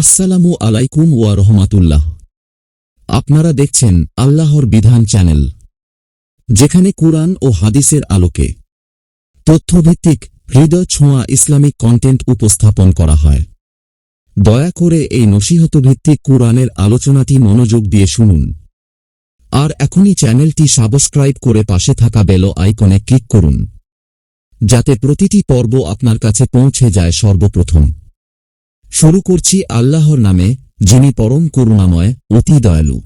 আসসালামু আলাইকুম ওয়া রহমাতুল্লাহ। আপনারা দেখছেন আল্লাহর বিধান চ্যানেল, যেখানে কুরআন ও হাদিসের আলোকে তথ্যভিত্তিক হৃদয় ছোঁয়া ইসলামিক কন্টেন্ট উপস্থাপন করা হয়। দয়া করে এই নসিহতভিত্তিক কুরআনের আলোচনাটি মনোযোগ দিয়ে শুনুন। আর এখনই চ্যানেলটি সাবস্ক্রাইব করে পাশে থাকা বেল আইকনে ক্লিক করুন, যাতে প্রতিটি পর্ব আপনার কাছে পৌঁছে যায় সর্বপ্রথম। শুরু করছি আল্লাহর নামে, যিনি পরম করুণাময়, অতি দয়ালু।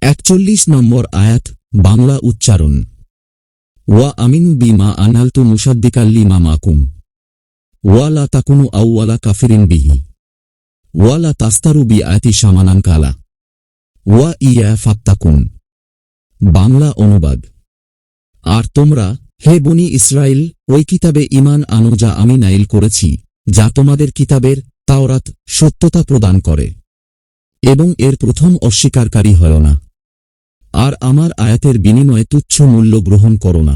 একচল্লিশ নম্বর আয়াত, বাংলা উচ্চারণ। ওয়া আমিনু বি মা আনালতু মুসাদ্দিকাল্লি মা মাকুম। ওয়া লা তাকুনু আউওয়ালা কাফিরিন বিহি। ওয়া লা তাস্তারু বি আয়াতি সামানান কালা। ওয়া ইয়া ফাত্তাকুন। বাংলা অনুবাদ। আর তোমরা, হে বনি ইসরায়েল ওই কিতাবে ইমান আনো যা আমি নাইল করেছি, যা তোমাদের কিতাবের তাওরাত সত্যতা প্রদান করে, এবং এর প্রথম অস্বীকারী হয় না। আর আমার আয়াতের বিনিময়ে তুচ্ছ মূল্য গ্রহণ করো না।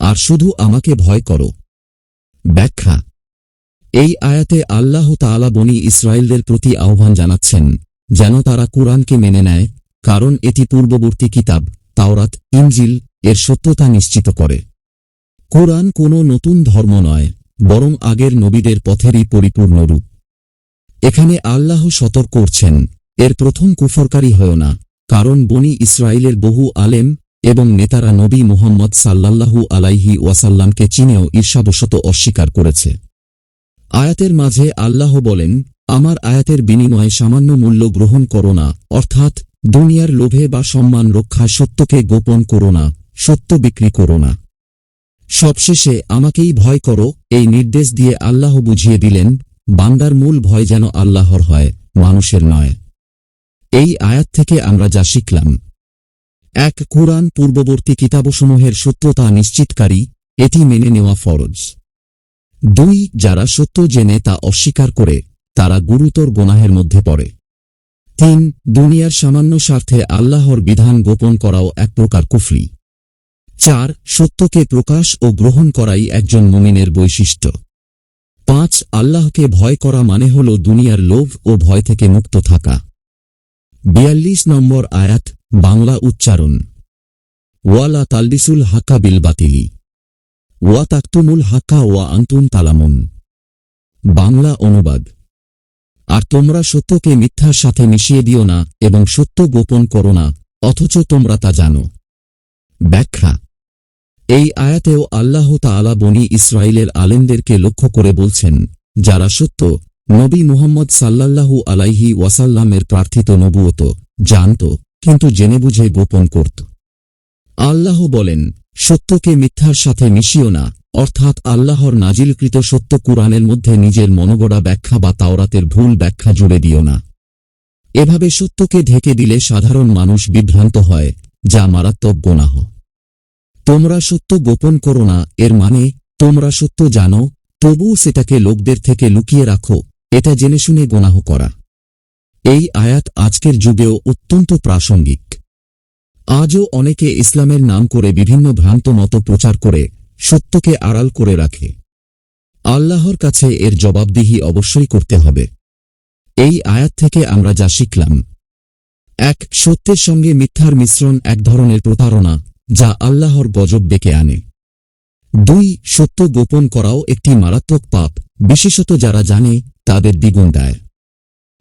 আর শুধু আমাকে ভয় করো। ব্যাখ্যা, এই আয়াতে আল্লাহ তাআলা বনি ইসরায়েলদের প্রতি আহ্বান জানাচ্ছেন যেন তারা কুরআনকে মেনে নেয়, কারণ এটি পূর্ববর্তী কিতাব, তাওরাত, ইনজিল, এর সত্যতা নিশ্চিত করে। কোরআন কোনো নতুন ধর্ম নয়, বরং আগের নবীদের পথেরই পরিপূর্ণ রূপ। এখানে আল্লাহ সতর্ক করছেন, এর প্রথম কুফরকারী হয় না, কারণ বনি ইসরায়েলের বহু আলেম এবং নেতারা নবী মুহাম্মদ সাল্লাল্লাহু আলাইহি ওয়াসাল্লামকে চিনেও ঈর্ষাবশত অস্বীকার করেছে। আয়াতের মাঝে আল্লাহ বলেন, আমার আয়াতের বিনিময়ে সামান্য মূল্য গ্রহণ করো না, অর্থাৎ দুনিয়ার লোভে বা সম্মান রক্ষায় সত্যকে গোপন করো না, সত্য বিক্রি করো না। সবশেষে আমাকেই ভয় করো, এই নির্দেশ দিয়ে আল্লাহ বুঝিয়ে দিলেন বান্দার মূল ভয় যেন আল্লাহর হয়, মানুষের নয়। এই আয়াত থেকে আমরা যা শিখলাম, এক কোরআন পূর্ববর্তী কিতাবসমূহের সত্যতা নিশ্চিতকারী, এটি মেনে নেওয়া ফরজ। দুই, যারা সত্য জেনে তা অস্বীকার করে, তারা গুরুতর গোনাহের মধ্যে পড়ে। তিন, দুনিয়ার সামান্য স্বার্থে আল্লাহর বিধান গোপন করাও এক প্রকার কুফলি চার, সত্যকে প্রকাশ ও গ্রহণ করাই একজন মুমিনের বৈশিষ্ট্য। পাঁচ, আল্লাহকে ভয় করা মানে হল দুনিয়ার লোভ ও ভয় থেকে মুক্ত থাকা। বিয়াল্লিশ নম্বর আয়াত, বাংলা উচ্চারণ। ওয়ালা তাল্লিসুল হাক্কা বিল বাতিলি। ওয়া তাকতুমুল হাক্কা ওয়া আন্তুন তালামুন। বাংলা অনুবাদ। আর তোমরা সত্যকে মিথ্যার সাথে মিশিয়ে দিও না এবং সত্য গোপন করো না, অথচ তোমরা তা জানো। ব্যাখ্যা। এই আয়াতেও আল্লাহ তাআলা বনি ইসরায়েলের আলেমদেরকে লক্ষ্য করে বলছেন, যারা সত্য, নবী মুহাম্মদ সাল্লাল্লাহু আলাইহি ওয়াসাল্লামের প্রার্থিত নবুয়ত জানত, কিন্তু জেনে বুঝে গোপন করত। আল্লাহ বলেন, সত্যকে মিথ্যার সাথে মিশিও না, অর্থাৎ আল্লাহর নাজিলকৃত সত্য কুরআনের মধ্যে নিজের মনগড়া ব্যাখ্যা বা তাওরাতের ভুল ব্যাখ্যা জুড়ে দিও না। এভাবে সত্যকে ঢেকে দিলে সাধারণ মানুষ বিভ্রান্ত হয়, যা মারাত্মক গোনাহ। তোমরা সত্য গোপন করো না, এর মানে তোমরা সত্য জানো, তবুও সেটাকে লোকদের থেকে লুকিয়ে রাখো, এটা জেনে শুনে গোনাহ করা। এই আয়াত আজকের যুগেও অত্যন্ত প্রাসঙ্গিক। আজও অনেকে ইসলামের নাম করে বিভিন্ন ভ্রান্ত মত প্রচার করে, সত্যকে আড়াল করে রাখে। আল্লাহর কাছে এর জবাবদিহি অবশ্যই করতে হবে। এই আয়াত থেকে আমরা যা শিখলাম, এক সত্যের সঙ্গে মিথ্যার মিশ্রণ এক ধরনের প্রতারণা যা আল্লাহর গজব ডেকে আনে। দুই, সত্য গোপন করাও একটি মারাত্মক পাপ, বিশেষত যারা জানে, তাদের দ্বিগুণ দেয়।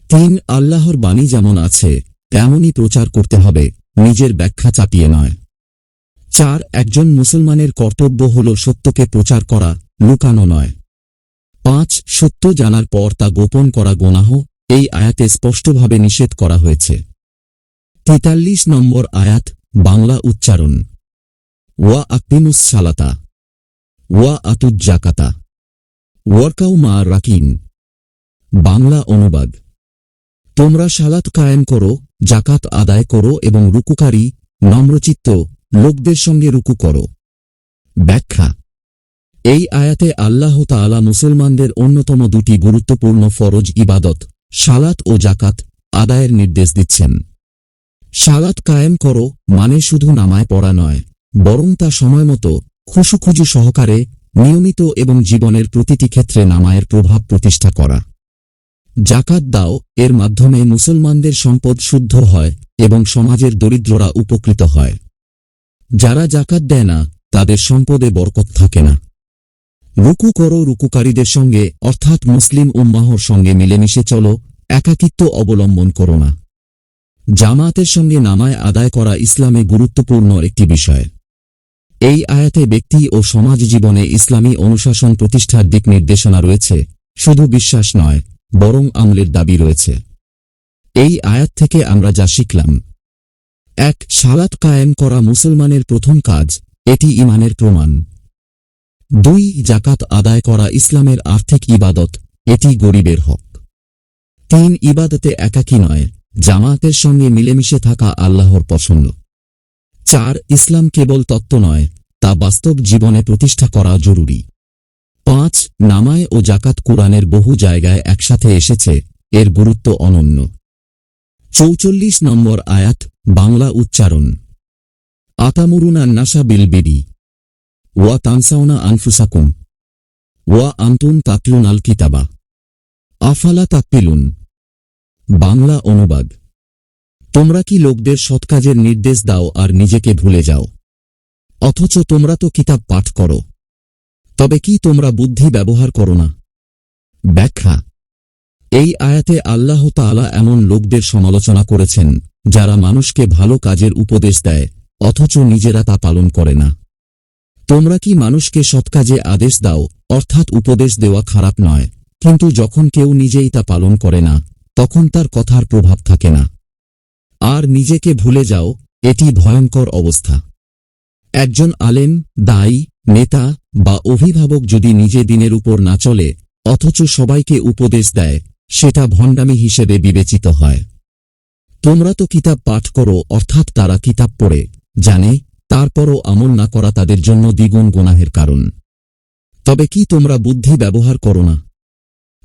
তিন, আল্লাহর বাণী যেমন আছে, তেমনই প্রচার করতে হবে, নিজের ব্যাখ্যা চাপিয়ে নয়। চার, একজন মুসলমানের কর্তব্য হল সত্যকে প্রচার করা, লুকানো নয়। পাঁচ, সত্য জানার পর তা গোপন করা গোনাহ, এই আয়াতে স্পষ্টভাবে নিষেধ করা হয়েছে। তেতাল্লিশ নম্বর আয়াত, বাংলা উচ্চারণ। ওয়া আকিমুস সালাতা ওয়া আতুজ্জাকাতা ওয়ার্কাউ মা রাকিন বাংলা অনুবাদ তোমরা সালাত কায়েম করো জাকাত আদায় করো এবং রুকুকারী, নম্রচিত্ত লোকদের সঙ্গে রুকু করো। ব্যাখ্যা, এই আয়াতে আল্লাহ তাআলা মুসলমানদের অন্যতম দুটি গুরুত্বপূর্ণ ফরজ ইবাদত, সালাত ও জাকাত আদায়ের নির্দেশ দিচ্ছেন। সালাত কায়েম করো মানে শুধু নামায় পড়া নয় বরং তা সময়মতো খুশুখুজু সহকারে নিয়মিত এবং জীবনের প্রতিটি ক্ষেত্রে নামায়ের প্রভাব প্রতিষ্ঠা করা। জাকাত দাও, এর মাধ্যমে মুসলমানদের সম্পদ শুদ্ধ হয় এবং সমাজের দরিদ্ররা উপকৃত হয়। যারা জাকাত দেয় না, তাদের সম্পদে বরকত থাকে না। রুকু করো রুকুকারীদের সঙ্গে, অর্থাৎ মুসলিম উম্মাহর সঙ্গে মিলেমিশে চলো, একাকিত্ব অবলম্বন করো না। জামাতের সঙ্গে নামায় আদায় করা ইসলামে গুরুত্বপূর্ণ একটি বিষয়। এই আয়াতে ব্যক্তি ও সমাজ জীবনে ইসলামী অনুশাসন প্রতিষ্ঠার দিক নির্দেশনা রয়েছে, শুধু বিশ্বাস নয়, বরং আমলের দাবি রয়েছে। এই আয়াত থেকে আমরা যা শিখলাম, এক, সালাত কায়েম করা মুসলমানের প্রথম কাজ, এটি ইমানের প্রমাণ। দুই জাকাত আদায় করা ইসলামের আর্থিক ইবাদত, এটি গরিবের হক। তিন, ইবাদতে একাকী নয়, জামাতের সঙ্গে মিলেমিশে থাকা আল্লাহর পছন্দ। চার ইসলাম কেবল তত্ত্ব নয়, তা বাস্তব জীবনে প্রতিষ্ঠা করা জরুরি। পাঁচ, নামায় ও জাকাত কোরআনের বহু জায়গায় একসাথে এসেছে, এর গুরুত্ব অনন্য। চৌচল্লিশ নম্বর আয়াত, বাংলা উচ্চারণ। আতামুরুনা নাসা বিল বিডি ওয়া তানসাউনা আনফুসাকুম। ওয়া আন্তুন তাকলুন আল কিতাবা। আফালা তাকপিলুন বাংলা অনুবাদ। তোমরা কি লোকদের সৎকাজের নির্দেশ দাও আর নিজেকে ভুলে যাও? অথচ তোমরা তো কিতাব পাঠ করো। তবে কি তোমরা বুদ্ধি ব্যবহার করো না? ব্যাখ্যা। এই আয়াতে আল্লাহ তাআলা এমন লোকদের সমালোচনা করেছেন, যারা মানুষকে ভালো কাজের উপদেশ দেয়, অথচ নিজেরা তা পালন করে না। তোমরা কি মানুষকে সৎকাজে আদেশ দাও, অর্থাৎ উপদেশ দেওয়া খারাপ নয়, কিন্তু যখন কেউ নিজেই তা পালন করে না, তখন তার কথার প্রভাব থাকে না। আর নিজেকে ভুলে যাও, এটি ভয়ঙ্কর অবস্থা। একজন আলেম, দায়ী, নেতা বা অভিভাবক যদি নিজে দিনের উপর না চলে, অথচ সবাইকে উপদেশ দেয়, সেটা ভণ্ডামি হিসেবে বিবেচিত হয়। তোমরা তো কিতাব পাঠ করো, অর্থাৎ তারা কিতাব পড়ে, জানে, তারপরও আমল না করা তাদের জন্য দ্বিগুণ গুনাহের কারণ। তবে কি তোমরা বুদ্ধি ব্যবহার করো না?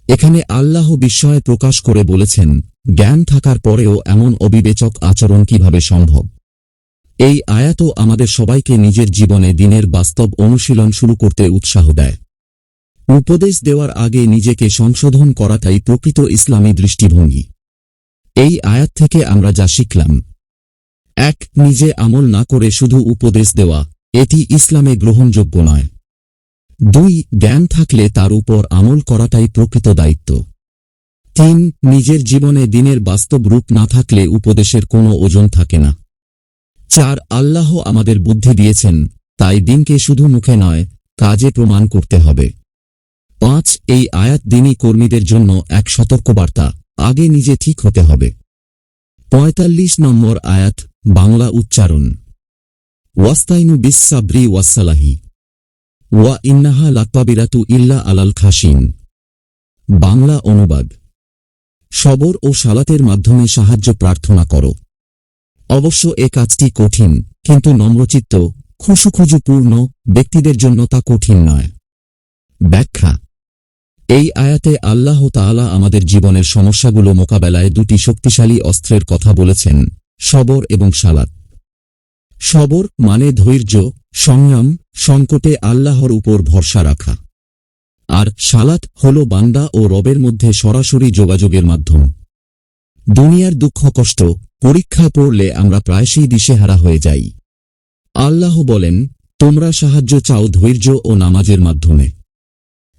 এখানে আল্লাহ বিস্ময় প্রকাশ করে বলেছেন জ্ঞান থাকার পরেও এমন অবিবেচক আচরণ কীভাবে সম্ভব? এই আয়াত আমাদের সবাইকে নিজের জীবনে দিনের বাস্তব অনুশীলন শুরু করতে উৎসাহ দেয়। উপদেশ দেওয়ার আগে নিজেকে সংশোধন করাটাই প্রকৃত ইসলামী দৃষ্টিভঙ্গি। এই আয়াত থেকে আমরা যা শিখলাম, এক, নিজে আমল না করে শুধু উপদেশ দেওয়া, এটি ইসলামে গ্রহণযোগ্য নয়। দুই, জ্ঞান থাকলে তার উপর আমল করাটাই প্রকৃত দায়িত্ব। তিন, নিজের জীবনে দিনের বাস্তব রূপ না থাকলে উপদেশের কোনো ওজন থাকে না। চার, আল্লাহ আমাদের বুদ্ধি দিয়েছেন, তাই দিনকে শুধু মুখে নয়, কাজে প্রমাণ করতে হবে। পাঁচ, এই আয়াত দিনই কর্মীদের জন্য এক সতর্কবার্তা, আগে নিজে ঠিক হতে হবে। পঁয়তাল্লিশ নম্বর আয়াত, বাংলা উচ্চারণ। ওয়াস্তাইনু বিসাব্রি ওয়াসালাহি ওয়া ইন্নাহা লাত্তাবিরাতু ইল্লা আলাল খাসিন বাংলা অনুবাদ। সবর ও সালাতের মাধ্যমে সাহায্য প্রার্থনা করো। অবশ্য এ কাজটি কঠিন, কিন্তু নম্রচিত্ত, খুশুখুজুপূর্ণ ব্যক্তিদের জন্য তা কঠিন নয়। ব্যাখ্যা, এই আয়াতে আল্লাহ তাআলা আমাদের জীবনের সমস্যাগুলো মোকাবেলায় দুটি শক্তিশালী অস্ত্রের কথা বলেছেন, সবর এবং সালাত। সবর মানে ধৈর্য, সংগ্রাম, সংকটে আল্লাহর উপর ভরসা রাখা। আর সালাত হল বান্দা ও রবের মধ্যে সরাসরি যোগাযোগের মাধ্যম। দুনিয়ার দুঃখ কষ্ট, পরীক্ষা পড়লে আমরা প্রায়শই দিশেহারা হয়ে যাই। আল্লাহ বলেন, তোমরা সাহায্য চাও ধৈর্য ও নামাজের মাধ্যমে।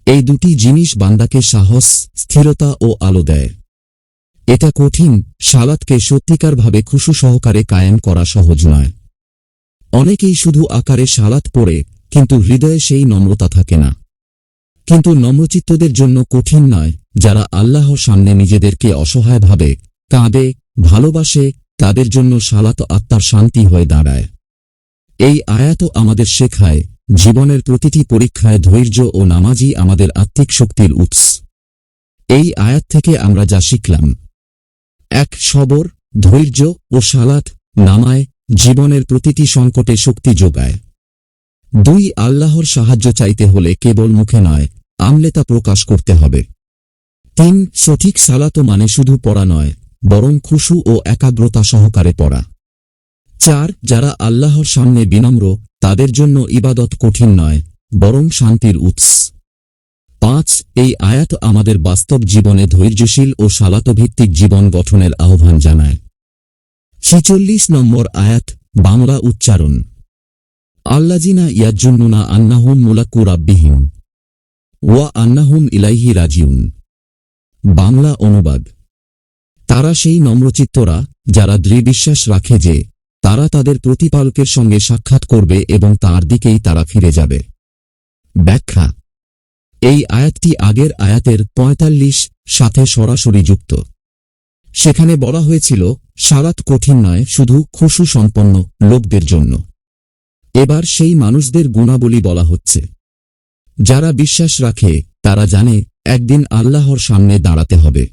এই দুটি জিনিস বান্দাকে সাহস, স্থিরতা ও আলো দেয়। এটা কঠিন, সালাতকে সত্যিকারভাবে খুশু সহকারে কায়েম করা সহজ নয়। অনেকেই শুধু আকারে সালাত পড়ে, কিন্তু হৃদয়ে সেই নম্রতা থাকে না। কিন্তু নম্রচিত্তদের জন্য কঠিন নয়, যারা আল্লাহর সামনে নিজেদেরকে অসহায় ভাবে, কাঁদে, ভালোবাসে, তাদের জন্য সালাত আত্মার শান্তি হয়ে দাঁড়ায়। এই আয়াত আমাদের শেখায়, জীবনের প্রতিটি পরীক্ষায় ধৈর্য ও নামাজই আমাদের আত্মিক শক্তির উৎস। এই আয়াত থেকে আমরা যা শিখলাম, এক সবর, ধৈর্য ও সালাত নামায় জীবনের প্রতিটি সংকটে শক্তি যোগায়। দুই আল্লাহর সাহায্য চাইতে হলে কেবল মুখে নয় আমলে তা প্রকাশ করতে হবে। তিন, সঠিক সালাত মানে শুধু পড়া নয়, বরং খুশু ও একাগ্রতা সহকারে পড়া। চার, যারা আল্লাহর সামনে বিনম্র, তাদের জন্য ইবাদত কঠিন নয়, বরং শান্তির উৎস। পাঁচ, এই আয়াত আমাদের বাস্তব জীবনে ধৈর্যশীল ও সালাতভিত্তিক জীবন গঠনের আহ্বান জানায়। ছিচল্লিশ নম্বর আয়াত, বাংলা উচ্চারণ। আল্লাজিনা ইয়াজ্জুন্নুনা আন্নাহুম মুলাক্কু রাব্বিহিম। ওয়া আন্নাহুম ইলাইহি রাজিউন। বাংলা অনুবাদ। তারা সেই নম্রচিত্তরা যারা দৃঢ়বিশ্বাস রাখে যে তারা তাদের প্রতিপালকের সঙ্গে সাক্ষাৎ করবে এবং তার দিকেই তারা ফিরে যাবে। ব্যাখ্যা। এই আয়াতটি আগের আয়াতের পঁয়তাল্লিশ সাথে সরাসরি যুক্ত। সেখানে বলা হয়েছিল, সারাত কঠিন নয়, শুধু খুশু সম্পন্ন লোকদের জন্য। এবার সেই মানুষদের গুণাবলী বলা হচ্ছে। যারা বিশ্বাস রাখে, তারা জানে একদিন আল্লাহর সামনে দাঁড়াতে হবে।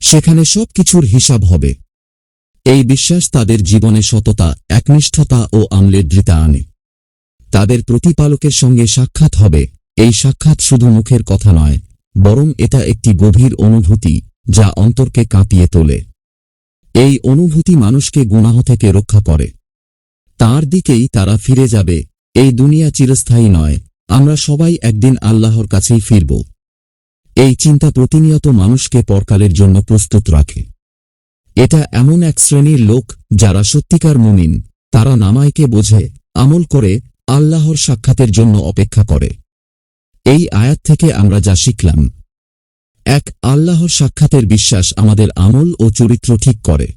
সেখানে সব কিছুর হিসাব হবে। এই বিশ্বাস তাদের জীবনে সততা, একনিষ্ঠতা ও আমলের দৃতা আনে। তাদের প্রতিপালকের সঙ্গে সাক্ষাৎ হবে। এই সাক্ষাৎ শুধু মুখের কথা নয়, বরং এটা একটি গভীর অনুভূতি যা অন্তরকে কাঁপিয়ে তোলে। এই অনুভূতি মানুষকে গুনাহ থেকে রক্ষা করে। তার দিকেই তারা ফিরে যাবে। এই দুনিয়া চিরস্থায়ী নয় আমরা সবাই একদিন আল্লাহর কাছেই ফিরব। এই চিন্তা প্রতিনিয়ত মানুষকে পরকালের জন্য প্রস্তুত রাখে। এটা এমন এক শ্রেণির লোক যারা সত্যিকার মুমিন, তারা নামাইকে বোঝে, আমল করে, আল্লাহর সাক্ষাতের জন্য অপেক্ষা করে। এই আয়াত থেকে আমরা যা শিখলাম, এক, আল্লাহর সাক্ষাতের বিশ্বাস আমাদের আমল ও চরিত্র ঠিক করে।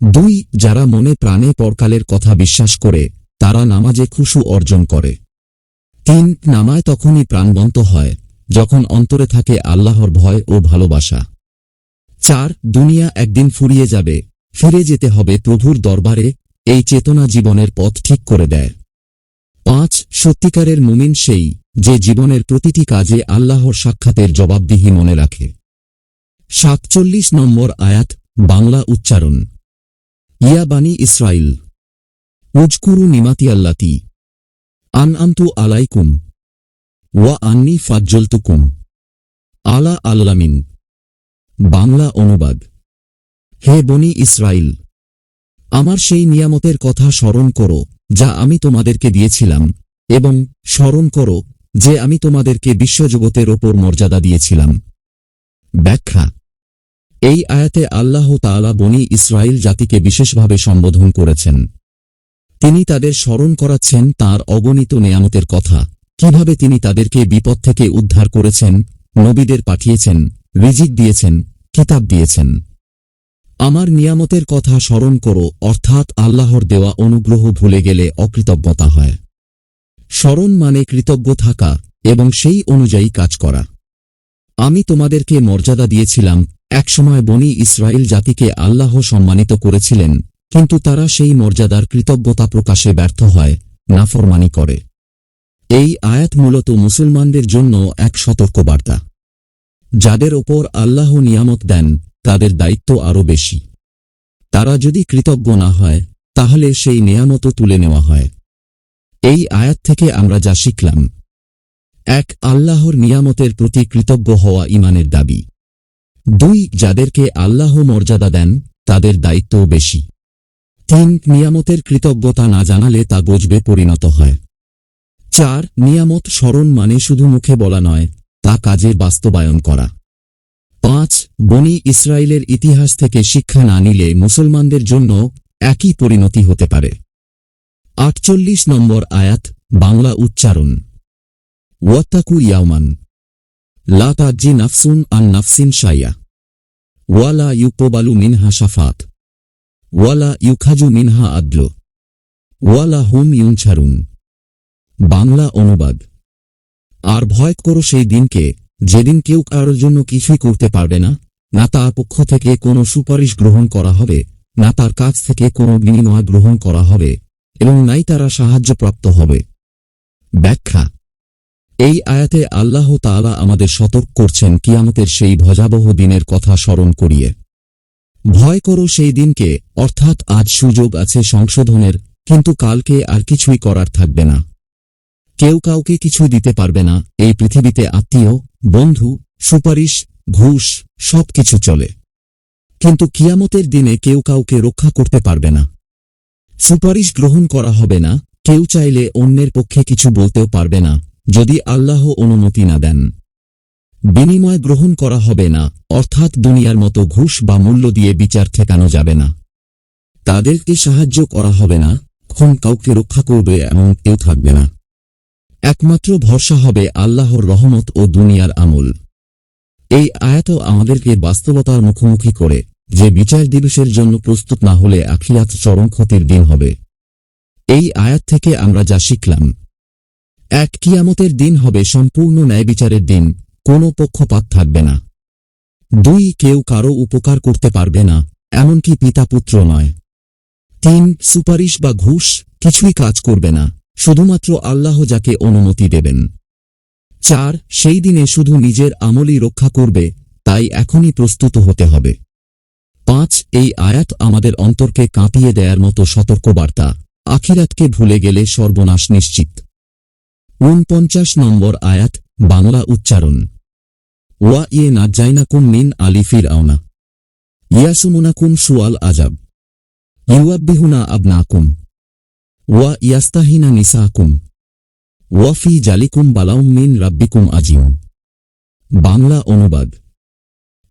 দুই, যারা মনে প্রাণে পরকালের কথা বিশ্বাস করে, তারা নামাজে খুশু অর্জন করে। তিন নামায় তখনই প্রাণবন্ত হয়, যখন অন্তরে থাকে আল্লাহর ভয় ও ভালোবাসা। চার, দুনিয়া একদিন ফুরিয়ে যাবে, ফিরে যেতে হবে প্রভুর দরবারে, এই চেতনা জীবনের পথ ঠিক করে দেয়। পাঁচ, সত্যিকারের মুমিন সেই, যে জীবনের প্রতিটি কাজে আল্লাহর সাক্ষাতের জবাবদিহি মনে রাখে। সাতচল্লিশ নম্বর আয়াত, বাংলা উচ্চারণ। ইয়া বানি ইসরাইল, উজকুরু নিমাতি আল্লাতি আন আন্তু আলাইকুম ওয়া আন্নি ফাজ্জলতুকুম। আলা আল্লামিন। বাংলা অনুবাদ। হে বনি ইসরাইল, আমার সেই নিয়ামতের কথা স্মরণ করো, যা আমি তোমাদেরকে দিয়েছিলাম, এবং স্মরণ করো যে আমি তোমাদেরকে বিশ্বজগতের ওপর মর্যাদা দিয়েছিলাম। ব্যাখ্যা, এই আয়াতে আল্লাহ তাআলা বনি ইসরায়েল জাতিকে বিশেষভাবে সম্বোধন করেছেন। তিনি তাদের স্মরণ করাচ্ছেন তার অগণিত নেয়ামতের কথা। কীভাবে তিনি তাদেরকে বিপদ থেকে উদ্ধার করেছেন, নবীদের পাঠিয়েছেন, রিজিক দিয়েছেন, কিতাব দিয়েছেন। আমার নিয়ামতের কথা স্মরণ করো, অর্থাৎ আল্লাহর দেওয়া অনুগ্রহ ভুলে গেলে অকৃতজ্ঞতা হয়। স্মরণ মানে কৃতজ্ঞ থাকা এবং সেই অনুযায়ী কাজ করা। আমি তোমাদেরকে মর্যাদা দিয়েছিলাম, একসময় বনি ইসরায়েল জাতিকে আল্লাহ সম্মানিত করেছিলেন কিন্তু তারা সেই মর্যাদার কৃতজ্ঞতা প্রকাশে ব্যর্থ হয়, নাফরমানি করে। এই আয়াত মূলত মুসলমানদের জন্য এক সতর্কবার্তা। যাদের ওপর আল্লাহ নিয়ামত দেন, তাদের দায়িত্ব আরও বেশি। তারা যদি কৃতজ্ঞ না হয়, তাহলে সেই নেয়ামতও তুলে নেওয়া হয়। এই আয়াত থেকে আমরা যা শিখলাম, এক আল্লাহর নিয়ামতের প্রতি কৃতজ্ঞ হওয়া ইমানের দাবি। দুই, যাদেরকে আল্লাহ মর্যাদা দেন, তাদের দায়িত্বও বেশি। তিন, নিয়ামতের কৃতজ্ঞতা না জানালে তা গজবে পরিণত হয়। চার, নিয়ামত স্মরণ মানে শুধু মুখে বলা নয়, তা কাজে বাস্তবায়ন করা। পাঁচ, বনি ইসরায়েলের ইতিহাস থেকে শিক্ষা না নিলে মুসলমানদের জন্য একই পরিণতি হতে পারে। আটচল্লিশ নম্বর আয়াত, বাংলা উচ্চারণ। ওয়াত্তাকু ইয়াওমান। লা তাজ্জি নাফসুন আন নাফসিন শাইয়া। ওয়ালা ইউকোবালু মিনহা সাফাত ওয়ালা ইউখাজু মিনহা আদ্ল। ওয়ালা হুম ইউনছারুন। বাংলা অনুবাদ। আর ভয় করো সেই দিনকে, যেদিন কেউ কারোর জন্য কিছুই করতে পারবে না না তার পক্ষ থেকে কোনো সুপারিশ গ্রহণ করা হবে, না তার কাছ থেকে কোনো বিনিময় গ্রহণ করা হবে, এবং নাই তারা সাহায্যপ্রাপ্ত হবে। ব্যাখ্যা। এই আয়াতে আল্লাহ তাআলা আমাদের সতর্ক করছেন কিয়ামতের সেই ভজাবহ দিনের কথা স্মরণ করিয়ে। ভয় করো সেই দিনকে, অর্থাৎ আজ সুযোগ আছে সংশোধনের, কিন্তু কালকে আর কিছুই করার থাকবে না। কেউ কাউকে কিছু দিতে পারবে না, এই পৃথিবীতে আত্মীয়, বন্ধু, সুপারিশ, ঘুষ সব কিছু চলে। কিন্তু কিয়ামতের দিনে কেউ কাউকে রক্ষা করতে পারবে না। সুপারিশ গ্রহণ করা হবে না, কেউ চাইলে অন্যের পক্ষে কিছু বলতেও পারবে না, যদি আল্লাহ অনুমতি না দেন। বিনিময় গ্রহণ করা হবে না, অর্থাৎ দুনিয়ার মতো ঘুষ বা মূল্য দিয়ে বিচার ঠেকানো যাবে না। তাদেরকে সাহায্য করা হবে না কখন কাউকে রক্ষা করবে এমন কেউ থাকবে না। একমাত্র ভরসা হবে আল্লাহর রহমত ও দুনিয়ার আমল। এই আয়াত আমাদেরকে বাস্তবতার মুখোমুখি করে, যে বিচার দিবসের জন্য প্রস্তুত না হলে আখিরাত চরম ক্ষতির দিন হবে। এই আয়াত থেকে আমরা যা শিখলাম, এক কিয়ামতের দিন হবে সম্পূর্ণ ন্যায় বিচারের দিন কোনো পক্ষপাত থাকবে না। দুই, কেউ কারও উপকার করতে পারবে না, এমনকি পিতা পুত্র নয়। তিন, সুপারিশ বা ঘুষ কিছুই কাজ করবে না, শুধুমাত্র আল্লাহ যাকে অনুমতি দেবেন। চার, সেই দিনে শুধু নিজের আমলই রক্ষা করবে, তাই এখনই প্রস্তুত হতে হবে। পাঁচ, এই আয়াত আমাদের অন্তরকে কাঁপিয়ে দেয়ার মতো সতর্কবার্তা, আখিরাতকে ভুলে গেলে সর্বনাশ নিশ্চিত। উনপঞ্চাশ নম্বর আয়াত, বাংলা উচ্চারণ। ওয়া ইয়ে নাজ্জাইনাকুম মিন আলিফির আওনা ইয়াসুমুনাকুম সুয়াল আজাব ইউয়াব্বিহুনা আবনাকুম। ওয়া ইয়াস্তাহিনা নিসাকুম। ওয়াফি জালিকুম বালাউম মিন রাব্বিকুম আজিম বাংলা অনুবাদ।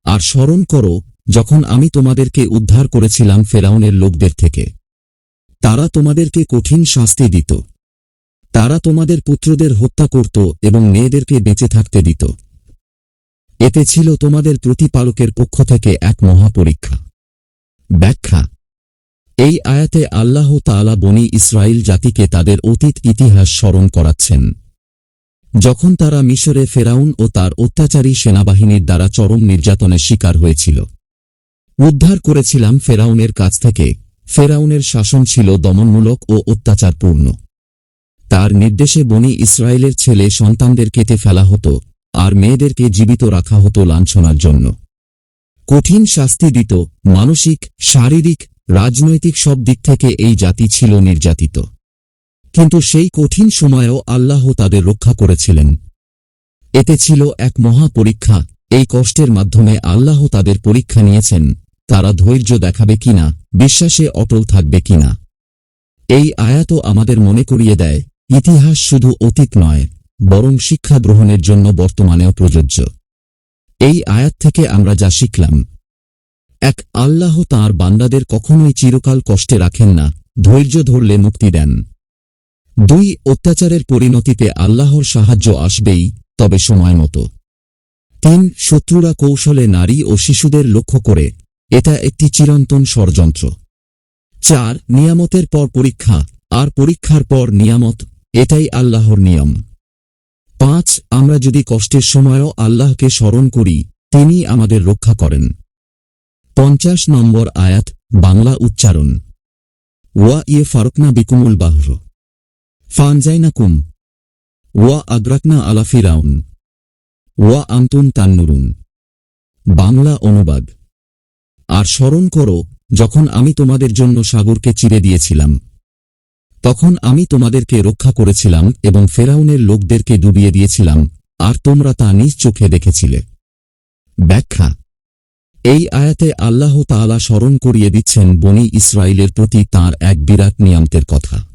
আর স্মরণ করো, যখন আমি তোমাদেরকে উদ্ধার করেছিলাম ফেরাউনের লোকদের থেকে। তারা তোমাদেরকে কঠিন শাস্তি দিত। তারা তোমাদের পুত্রদের হত্যা করত এবং মেয়েদেরকে বেঁচে থাকতে দিত। এতে ছিল তোমাদের প্রতিপালকের পক্ষ থেকে এক মহাপরীক্ষা। ব্যাখ্যা, এই আয়াতে আল্লাহ তাআলা বনি ইসরায়েল জাতিকে তাদের অতীত ইতিহাস স্মরণ করাচ্ছেন। যখন তারা মিশরে ফেরাউন ও তার অত্যাচারী সেনাবাহিনীর দ্বারা চরম নির্যাতনের শিকার হয়েছিল। উদ্ধার করেছিলাম ফেরাউনের কাছ থেকে। ফেরাউনের শাসন ছিল দমনমূলক ও অত্যাচারপূর্ণ। তার নির্দেশে বনি ইসরায়েলের ছেলে সন্তানদের কেটে ফেলা হতো। আর মেয়েদেরকে জীবিত রাখা হতো লাঞ্ছনার জন্য। কঠিন শাস্তি দিত মানসিক, শারীরিক, রাজনৈতিক সব দিক থেকে এই জাতি ছিল নির্যাতিত। কিন্তু সেই কঠিন সময়েও আল্লাহ তাদের রক্ষা করেছিলেন। এতে ছিল এক মহা পরীক্ষা। এই কষ্টের মাধ্যমে আল্লাহ তাদের পরীক্ষা নিয়েছেন, তারা ধৈর্য দেখাবে কিনা, বিশ্বাসে অটল থাকবে কিনা। এই আয়াত আমাদের মনে করিয়ে দেয়, ইতিহাস শুধু অতীত নয়। বরং শিক্ষা গ্রহণের জন্য বর্তমানেও প্রযোজ্য। এই আয়াত থেকে আমরা যা শিখলাম, এক আল্লাহ তাঁর বান্দাদের কখনোই চিরকাল কষ্টে রাখেন না, ধৈর্য ধরলে মুক্তি দেন। দুই অত্যাচারের পরিণতিতে আল্লাহর সাহায্য আসবেই, তবে সময় মতো। তিন, শত্রুরা কৌশলে নারী ও শিশুদের লক্ষ্য করে, এটা একটি চিরন্তন ষড়যন্ত্র। চার, নিয়ামতের পর পরীক্ষা, আর পরীক্ষার পর নিয়ামত, এটাই আল্লাহর নিয়ম। পাঁচ আমরা যদি কষ্টের সময়ও আল্লাহকে স্মরণ করি, তিনি আমাদের রক্ষা করেন। পঞ্চাশ নম্বর আয়াত, বাংলা উচ্চারণ। ওয়া ইয়ে ফারুকনা বিকুমুল বাহর। ফানজাইনাকুম। ওয়া আগ্রাকনা আলা ফিরাউন। ওয়া আন্তুন তান্নুরুন। বাংলা অনুবাদ। আর স্মরণ করো, যখন আমি তোমাদের জন্য সাগরকে চিরে দিয়েছিলাম। তখন আমি তোমাদেরকে রক্ষা করেছিলাম এবং ফেরাউনের লোকদেরকে ডুবিয়ে দিয়েছিলাম, আর তোমরা তা নিজ চোখে দেখেছিলে। ব্যাখ্যা। এই আয়াতে আল্লাহ তাআলা স্মরণ করিয়ে দিচ্ছেন বনি ইসরায়েলের প্রতি তার এক বিরাট নিয়ামতের কথা।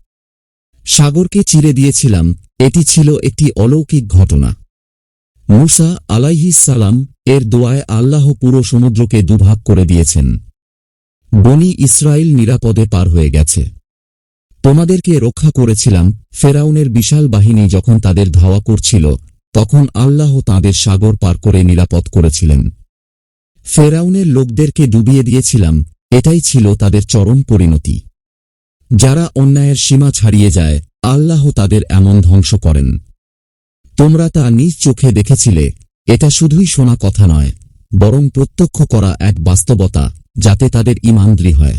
সাগরকে চিরে দিয়েছিলাম, এটি ছিল একটি অলৌকিক ঘটনা। মুসা সালাম এর দোয়ায় আল্লাহ পুরো সমুদ্রকে দুভাগ করে দিয়েছেন। বনি ইসরায়েল নিরাপদে পার হয়ে গেছে। তোমাদেরকে রক্ষা করেছিলাম ফেরাউনের বিশাল বাহিনী যখন তাদের ধাওয়া করছিল, তখন আল্লাহ তাদের সাগর পার করে নিরাপদ করেছিলেন। ফেরাউনের লোকদেরকে ডুবিয়ে দিয়েছিলাম, এটাই ছিল তাদের চরম পরিণতি। যারা অন্যায়ের সীমা ছাড়িয়ে যায়, আল্লাহ তাদের এমন ধ্বংস করেন। তোমরা তা নিজ চোখে দেখেছিলে, এটা শুধুই শোনা কথা নয়, বরং প্রত্যক্ষ করা এক বাস্তবতা, যাতে তাদের ইমান দৃঢ় হয়।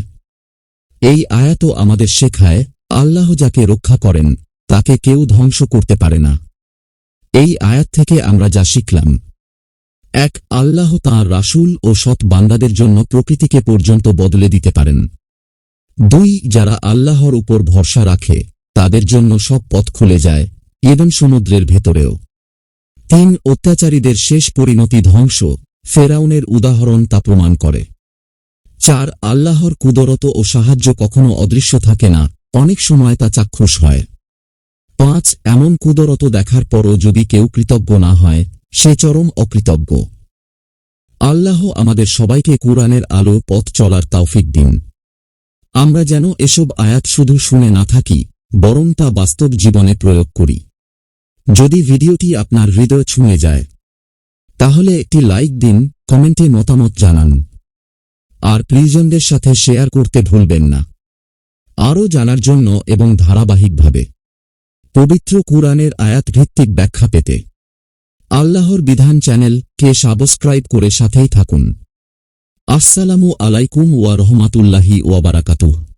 এই আয়াত আমাদের শেখায় আল্লাহ যাকে রক্ষা করেন, তাকে কেউ ধ্বংস করতে পারে না। এই আয়াত থেকে আমরা যা শিখলাম, এক আল্লাহ তাঁর রাসূল ও সৎ বান্দাদের জন্য প্রকৃতিকে পর্যন্ত বদলে দিতে পারেন। দুই, যারা আল্লাহর উপর ভরসা রাখে, তাদের জন্য সব পথ খুলে যায় এবং সমুদ্রের ভেতরেও। তিন, অত্যাচারীদের শেষ পরিণতি ধ্বংস, ফেরাউনের উদাহরণ তা প্রমাণ করে। চার, আল্লাহর কুদরত ও সাহায্য কখনো অদৃশ্য থাকে না অনেক সময় তা চাক্ষুষ হয়। পাঁচ, এমন কুদরত দেখার পরও যদি কেউ কৃতজ্ঞ না হয়, সে চরম অকৃতজ্ঞ। আল্লাহ আমাদের সবাইকে কুরআনের আলো, পথ চলার তাওফিক দিন। আমরা যেন এসব আয়াত শুধু শুনে না থাকি, বরং তা বাস্তব জীবনে প্রয়োগ করি। যদি ভিডিওটি আপনার হৃদয় ছুঁয়ে যায়, তাহলে একটি লাইক দিন, কমেন্টে মতামত জানান। আর প্রিয়জনদের সাথে শেয়ার করতে ভুলবেন না। আরও জানার জন্য এবং ধারাবাহিকভাবে। পবিত্র কুরআনের আয়াত ভিত্তিক ব্যাখ্যা পেতে আল্লাহর বিধান চ্যানেল কে সাবস্ক্রাইব করে সাথেই থাকুন। আসসালামু আলাইকুম ওয়া রহমাতুল্লাহি ওয়া বারাকাতুহু।